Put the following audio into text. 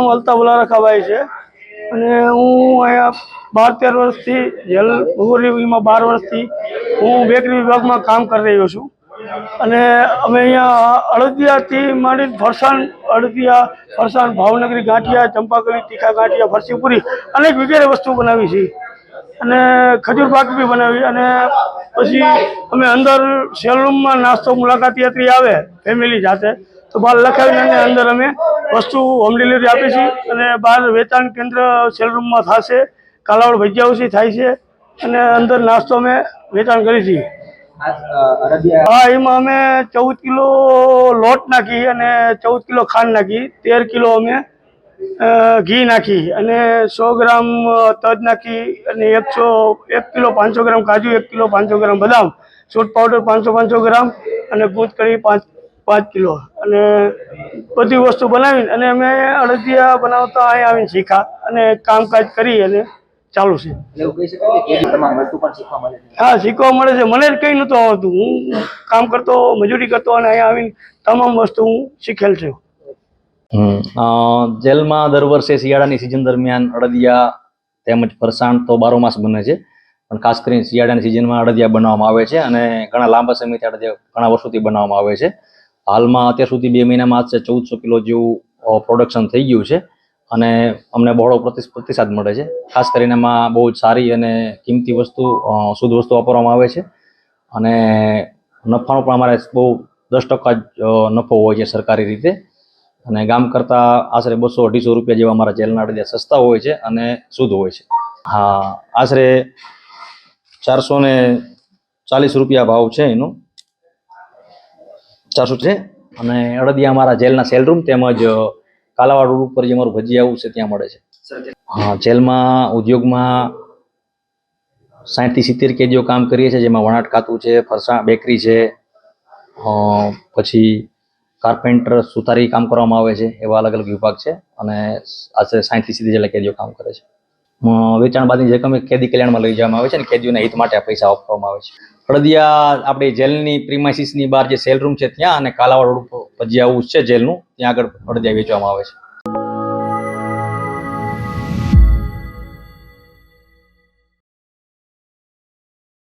હું અલ્તાફુલ્લા રખાભાઈ છે. અને હું અહીંયા બાર તેર વર્ષથી જેલ ભુવરીમાં બાર વર્ષથી હું બેકરી વિભાગમાં કામ કરી રહ્યો છું. અને અમે અહીંયા અડદિયાથી માંડી ફરસાણ, અડદિયા, ફરસાણ, ભાવનગરી ગાંઠિયા, ચંપાકલી, તીખા ગાંઠિયા, ફરસીપુરી અનેક વગેરે વસ્તુ બનાવી છે અને ખજૂર પાક બી બનાવી અને પછી અમે અંદર સેલરૂમમાં નાસ્તો મુલાકાતી યાત્રી આવે, ફેમિલી જાતે. તો બહાર લખાવીને અને અંદર અમે વસ્તુ હોમ ડિલિવરી આપીશું અને બહાર વેચાણ કેન્દ્ર સેલ રૂમમાં થશે, કાલાવડ ભજીયાઉસી થાય છે અને અંદર નાસ્તો અમે વેચાણ કરી છીએ. હા, એમાં અમે ચૌદ કિલો લોટ નાખી અને ચૌદ કિલો ખાંડ નાખી, તેર કિલો અમે ઘી નાખી અને સો ગ્રામ તજ નાખી અને એકસો, એક કિલો પાંચસો ગ્રામ કાજુ, એક કિલો પાંચસો ગ્રામ બદામ સૂટ પાવડર પાંચસો પાંચસો ગ્રામ અને દૂધ કઢી પાંચ પાંચ કિલો. અને બધી વસ્તુ બનાવીને અને અમે અડદિયા બનાવતા અહીંયા આવીને શીખા અને કામકાજ કરી અને ચાલુ છે. એવું કહી શકાય કે કેરી તમામ વસ્તુ પણ શીખવા મળે છે? હા શીખવા મળે છે. મને કંઈ નહોતું આવડતું. હું કામ કરતો મજૂરી કરતો અને અહીંયા આવીને તમામ વસ્તુ હું શીખેલ છું. જેલમાં દર વર્ષે શિયાળાની સિઝન દરમિયાન અડદિયા તેમજ ફરસાણ તો બારો માસ બને છે. પણ ખાસ કરીને શિયાળાની સિઝનમાં અડદિયા બનાવવામાં આવે છે અને ઘણા લાંબા સમયથી અડદિયા ઘણા વર્ષોથી બનાવવામાં આવે છે. હાલમાં અત્યાર સુધી બે મહિનામાં આશરે ચૌદસો કિલો જેવું પ્રોડક્શન થઈ ગયું છે અને અમને બહોળો પ્રતિ- પ્રતિસાદ મળે છે. ખાસ કરીને એમાં બહુ જ સારી અને કિંમતી વસ્તુ શુદ્ધ વસ્તુ વાપરવામાં આવે છે. અને નફાનો પણ અમારે બહુ દસ ટકા જ નફો હોય છે સરકારી રીતે. અને ગામ કરતાં આશરે બસો અઢીસો રૂપિયા જેવા અમારા જેલના અડદિયા સસ્તા હોય છે અને શુદ્ધ હોય છે. હા, આશરે ચારસો ને ચાલીસ રૂપિયા ભાવ છે એનો. ચારસો છે. અને અડદિયા અમારા જેલના સેલ રૂમ તેમજ કાલાવાડ રોડ ઉપર જે અમારું ભજીયા આવું છે ત્યાં મળે છે. હા જેલમાં ઉદ્યોગમાં સાઠથી સિત્તેર કેદીઓ કામ કરીએ છીએ જેમાં વણાટ ખાતું છે ફરસાણ બેકરી છે પછી કાર્પેન્ટર સુથારી કામ કરવામાં આવે છે એવા અલગ અલગ વિભાગ છે. અને આશરે સાઠથી સિત્તેર જેટલા કેદીઓ કામ કરે છે. વેચાણ બાદની અમે કેદી કલ્યાણમાં લઈ જવામાં આવે છે અને કેદીઓના હિત માટે પૈસા આપવામાં આવે છે. અડદિયા આપણી જેલની પ્રિમાઇસીસની બહાર જે સેલ રૂમ છે ત્યાં અને કાલાવાડ રોડ પર જે હાઉસ છે જેલનું, ત્યાં આગળ અડદિયા વેચવામાં આવે છે.